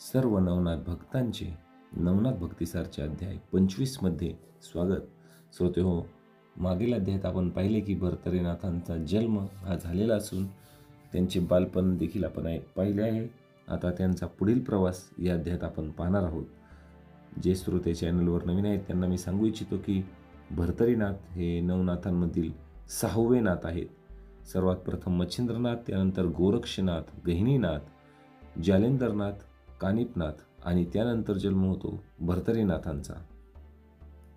सर्व नवनाथ भक्तांचे नवनाथ भक्तिसारचे अध्याय पंचवीसमध्ये स्वागत. श्रोते हो मागील अध्यायात आपण पाहिले की भरतरीनाथांचा जन्म हा झालेला असून त्यांचे बालपण देखील आपण आहे- पाहिले आहे. आता त्यांचा पुढील प्रवास या अध्यायात आपण पाहणार आहोत. जे श्रोते चॅनलवर नवीन आहेत त्यांना मी सांगू इच्छितो की भरतरीनाथ हे नवनाथांमधील सहावे नाथ आहेत. सर्वात प्रथम मच्छिंद्रनाथ त्यानंतर गोरक्षनाथ गहिनीनाथ जालेंद्रनाथ कानिपनाथ आणि त्यानंतर जन्म होतो भरतरीनाथांचा.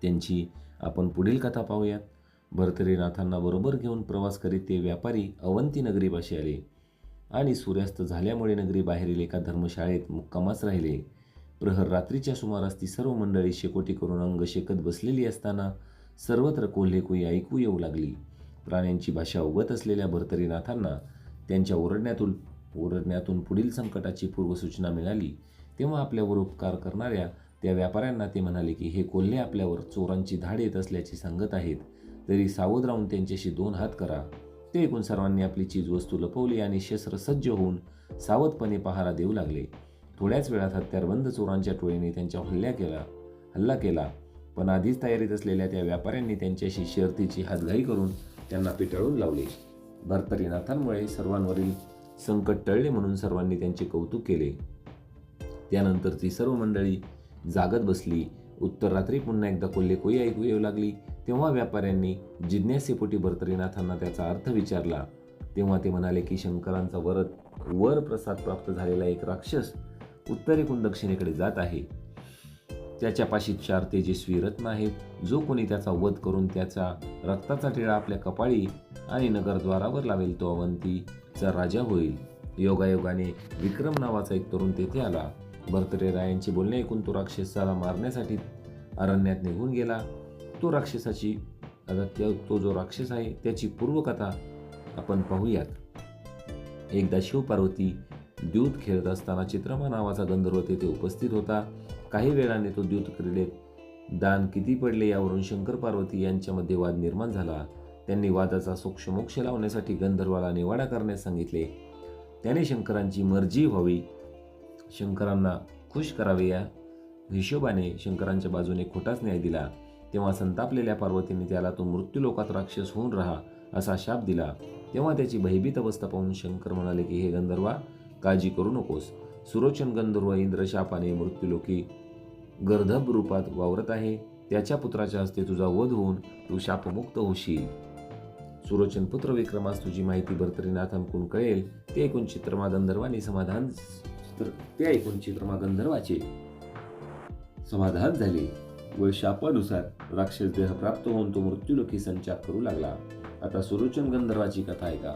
त्यांची आपण पुढील कथा पाहूयात. भरतरीनाथांना बरोबर घेऊन प्रवास करीत ते व्यापारी अवंती नगरीपाशी आले आणि सूर्यास्त झाल्यामुळे नगरी बाहेरील एका धर्मशाळेत मुक्कामास राहिले. प्रहर रात्रीच्या सुमारास ती सर्व मंडळी शेकोटी करून अंग शेकत बसलेली असताना सर्वत्र कोल्हेकुई ऐकू येऊ लागली. प्राण्यांची भाषा उगत असलेल्या भरतरीनाथांना त्यांच्या ओरडण्यातून ओरडण्यातून पुढील संकटाची पूर्वसूचना मिळाली तेव्हा आपल्यावर उपकार करणाऱ्या त्या व्यापाऱ्यांना ते म्हणाले की हे कोल्हे आपल्यावर चोरांची धाड येत असल्याचे सांगत आहेत तरी सावध राहून त्यांच्याशी दोन हात करा. ते ऐकून सर्वांनी आपली चीजवस्तू लपवली आणि शस्त्र सज्ज होऊन सावधपणे पहारा देऊ लागले. थोड्याच वेळात हत्यारबंद चोरांच्या टोळीने त्यांच्यावर हल्ला केला हल्ला केला. पण आधीच तयारीत असलेल्या त्या व्यापाऱ्यांनी त्यांच्याशी शर्तीची हातघाई करून त्यांना पिटाळून लावले. भरतरीनाथांमुळे सर्वांवरील संकट टळले म्हणून सर्वांनी त्यांचे कौतुक केले. त्यानंतर ती सर्व मंडळी जागत बसली. उत्तर रात्री पुन्हा एकदा कोल्हे कोई ऐकू येऊ लागली. तेव्हा व्यापाऱ्यांनी जिज्ञासेपोटी भरतरीनाथांना त्याचा अर्थ विचारला. तेव्हा ते म्हणाले की शंकरांचा वर वर प्रसाद प्राप्त झालेला एक राक्षस उत्तरेकडून दक्षिणेकडे जात आहे. त्याच्यापाशी चार तेजस्वी रत्न आहेत. जो कोणी त्याचा वध करून त्याचा रक्ताचा टिळा आपल्या कपाळी आणि नगरद्वारावर लावेल तो अवंतीचा राजा होईल. योगायोगाने विक्रम नावाचा एक तरुण तेथे आला. भरतरे रायांचे बोलणे ऐकून तो राक्षसाला मारण्यासाठी अरण्यात निघून गेला. तो राक्षसाची आता तो जो राक्षस आहे त्याची पूर्वकथा आपण पाहूयात. एकदा शिवपार्वती द्यूत खेळत असताना चित्रमा नावाचा गंधर्व तेथे उपस्थित होता. काही वेळाने तो द्यूत क्रीडेत दान किती पडले यावरून शंकर पार्वती यांच्यामध्ये वाद निर्माण झाला. त्यांनी वादाचा सोक्षमोक्ष लावण्यासाठी गंधर्वाला निवाडा करण्यास सांगितले. त्याने शंकरांची मर्जी व्हावी. शंकरांना खुश करावे या हिशोबाने शंकरांच्या बाजूने खोटाच न्याय दिला. तेव्हा संतापलेल्या पार्वतीने त्याला तो मृत्यूलोकात राक्षस होऊन राहा असा शाप दिला. तेव्हा त्याची भयभीत अवस्था पाहून शंकर म्हणाले की हे गंधर्वा काळजी करू नकोस. सुरोचन गंधर्व इंद्रशापाने मृत्यूलोकी गर्धब रूपात वावरत आहे. त्याच्या पुत्राच्या हस्ते तुझा वध होऊन तू शापमुक्त होशील. सुरोचन पुत्र विक्रमास तुझी माहिती भरतरीनाथांकून कळेल. ते ऐकून चित्रमा गंधर्वाने समाधान ते ऐकून चित्रमा गंधर्वाचे समाधान झाले. व शापानुसार राक्षस देह प्राप्त होऊन तो मृत्यूलोकी संचार करू लागला. आता सुरोचन गंधर्वाची कथा ऐका.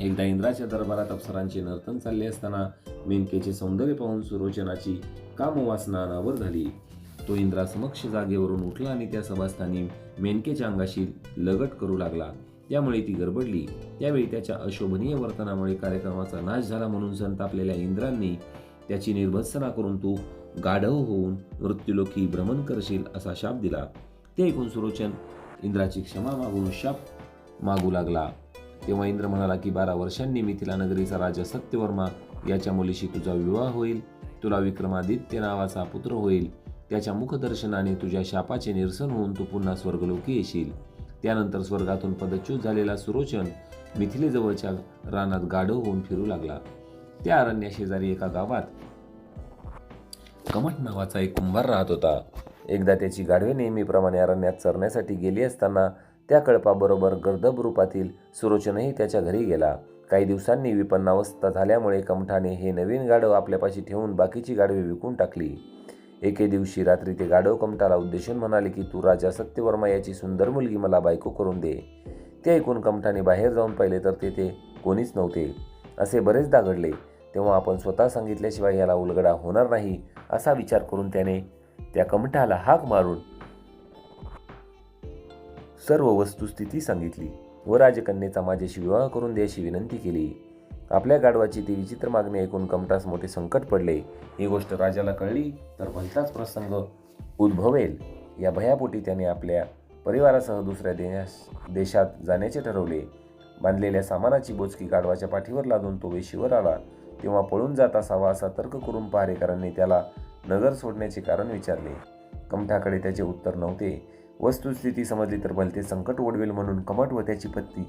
एकदा इंद्राच्या दरबारात अप्सरांचे नर्तन चालले असताना मेनकेचे सौंदर्य पाहून सुरोचनाची कामवासना अनावर झाली. तो इंद्रासमक्ष जागेवरून उठला आणि त्या सभास्थानी मेनकेच्या अंगाशी लगट करू लागला. त्यामुळे ती गडबडली त्यावेळी त्याच्या अशोभनीय वर्तनामुळे कार्यक्रमाचा नाश झाला म्हणून संतापलेल्या इंद्रांनी त्याची निर्भत्सना करून तू गाढव होऊन मृत्यूलोकी भ्रमण करशील असा शाप दिला. ते ऐकून सुरोचन इंद्राची क्षमा मागून शाप मागू लागला. तेव्हा इंद्र म्हणाला की बारा वर्षांनी मी तिला नगरीचा राजा सत्यवर्मा याच्या मुलीशी तुझा विवाह होईल. तुला विक्रमादित्य नावाचा पुत्र होईल. त्याच्या मुखदर्शनाने तुझ्या शापाचे निरसन होऊन तू पुन्हा स्वर्गलोकी येशील. त्यानंतर स्वर्गातून पदच्युत झालेला सुरोचन मिथिलेजवळच्या रानात गाढव होऊन फिरू लागला. त्या अरण्याशेजारी एका गावात कमट नावाचा एक कुंभार राहत होता. एकदा त्याची गाढवे नेहमीप्रमाणे अरण्यात चरण्यासाठी गेली असताना त्या कळपाबरोबर गर्दब रूपातील सुरोचनही त्याच्या घरी गेला. काही दिवसांनी विपन्नावस्था झाल्यामुळे कमठाने हे नवीन गाढव आपल्यापाशी ठेवून बाकीची गाढवे विकून टाकली. एके दिवशी रात्री ते गाढव कमठाला उद्देशून म्हणाले की तू राजा सत्यवर्मा याची सुंदर मुलगी मला बायको करून दे. ते ऐकून कमठाने बाहेर जाऊन पाहिले तर तेथे कोणीच नव्हते. असे बरेचदा घडले. तेव्हा आपण स्वतः सांगितल्याशिवाय याला उलगडा होणार नाही असा विचार करून त्याने त्या कमठाला हाक मारून सर्व वस्तुस्थिती सांगितली व राजकन्येचा माझ्याशी विवाह करून द्यायची विनंती केली. आपल्या गाढवाची ती विचित्र मागणी ऐकून कमठास मोठे संकट पडले. ही गोष्ट राजाला कळली तर भलताच प्रसंग उद्भवेल. या भयापोटी त्याने आपल्या परिवारासह दुसऱ्या देश देशात जाण्याचे ठरवले. बांधलेल्या सामानाची बोचकी गाढवाच्या पाठीवर लादून तो वेशीवर आला. तेव्हा पळून जात असावा असा तर्क करून पहारेकरांनी त्याला नगर सोडण्याचे कारण विचारले. कमठाकडे त्याचे उत्तर नव्हते. वस्तुस्थिती समजली तर भलते संकट ओढवेल म्हणून कमट व त्याची पत्नी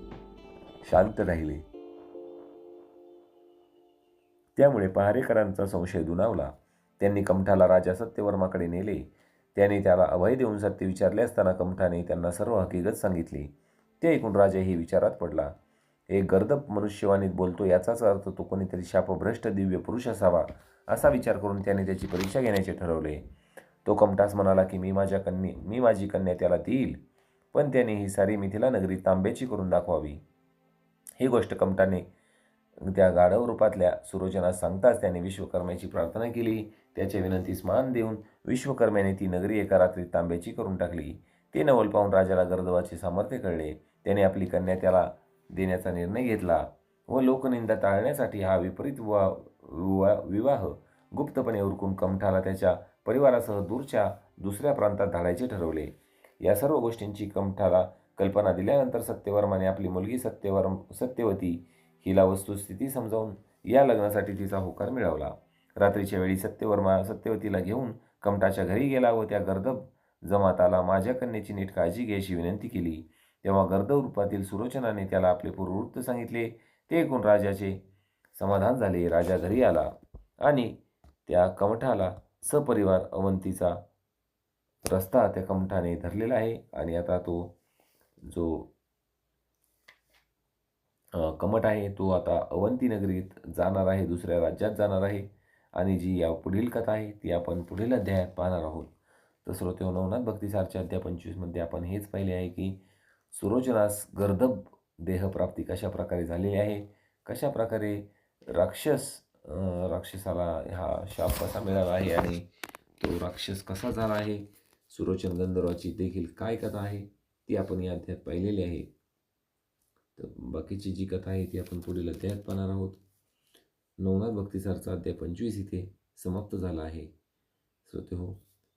शांत राहिले. त्यामुळे पहारेकरांचा संशय दुनावला त्यांनी कमठाला राजा सत्यवर्माकडे नेले. त्याने त्याला अभय देऊन सत्य विचारले असताना कमठाने त्यांना सर्व हकीकत सांगितली. ते ऐकून राजाही विचारात पडला. एक गर्दप मनुष्यवाणीत बोलतो याचाच अर्थ तो कोणीतरी शापभ्रष्ट दिव्य पुरुष असावा असा विचार करून त्याने त्याची परीक्षा घेण्याचे ठरवले. तो कमटास म्हणाला की मी माझ्या कन्या मी माझी कन्या त्याला देईल पण त्याने ही सारी मिथिला नगरी तांब्याची करून दाखवावी. ही गोष्ट कमटाने त्या गाढव रूपातल्या सुरोचनास सांगताच त्याने विश्वकर्म्याची प्रार्थना केली. त्याच्या विनंतीस मान देऊन विश्वकर्म्याने ती नगरी एका रात्रीत तांब्याची करून टाकली. ते नवल पाहून राजाला गर्दवाचे सामर्थ्य कळले. त्याने आपली कन्या त्याला देण्याचा निर्णय घेतला व लोकनिंदा टाळण्यासाठी हा विपरीत विवा विवा विवाह गुप्तपणे उरकून कमठाला त्याच्या परिवारासह दूरच्या दुसऱ्या प्रांतात धाडायचे ठरवले. या सर्व गोष्टींची कमठाला कल्पना दिल्यानंतर सत्यवर्माने आपली मुलगी सत्यवर्म सत्यवती हिला वस्तुस्थिती समजावून या लग्नासाठी तिचा होकार मिळवला. रात्रीच्या वेळी सत्यवर्मा सत्यवतीला घेऊन कमठाच्या घरी गेला व त्या गर्दब जमाताला माझ्या कन्येची नीट काळजी घ्यायची विनंती केली. तेव्हा गर्दव रूपातील सुरोचनाने त्याला आपले पूर्ववृत्त सांगितले. ते ऐकून राजाचे समाधान झाले. राजा घरी आला आणि त्या कमठाला सपरिवार अवंतीचा रस्ता त्या कमठाने धरलेला आहे आणि आता तो जो कमट कमठ आहे तो आता अवंती नगरीत जाणार आहे दुसऱ्या राज्यात जाणार आहे. आणि जी या पुढील कथा आहे ती आपण पुढील अध्यायात पाहणार आहोत. तर श्रोते नवनाथ भक्तिसारच्या अध्याय पंचवीसमध्ये आपण हेच पाहिले आहे की सुरोचनास गर्दब देहप्राप्ती कशा प्रकारे झालेली आहे? कशा प्रकारे राक्षस राक्षसाला हा शाप कसा मिळाला आहे आणि तो राक्षस कसा झाला आहे? सुरोचन गंधर्वाची देखील काय कथा आहे? ती आपण या अध्यायात पाहिलेली आहे. तर बाकीची जी कथा आहे ती आपण पुढील अध्यायात पाहणार आहोत. नवनाथ भक्तिसारचा अध्याय पंचवीस इथे समाप्त झाला आहे. श्रोते हो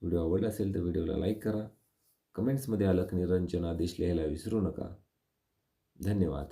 व्हिडिओ आवडला असेल तर व्हिडिओला लाईक करा. कमेंट्समध्ये अलख निरंजन आदेश लिहायला विसरू नका. धन्यवाद.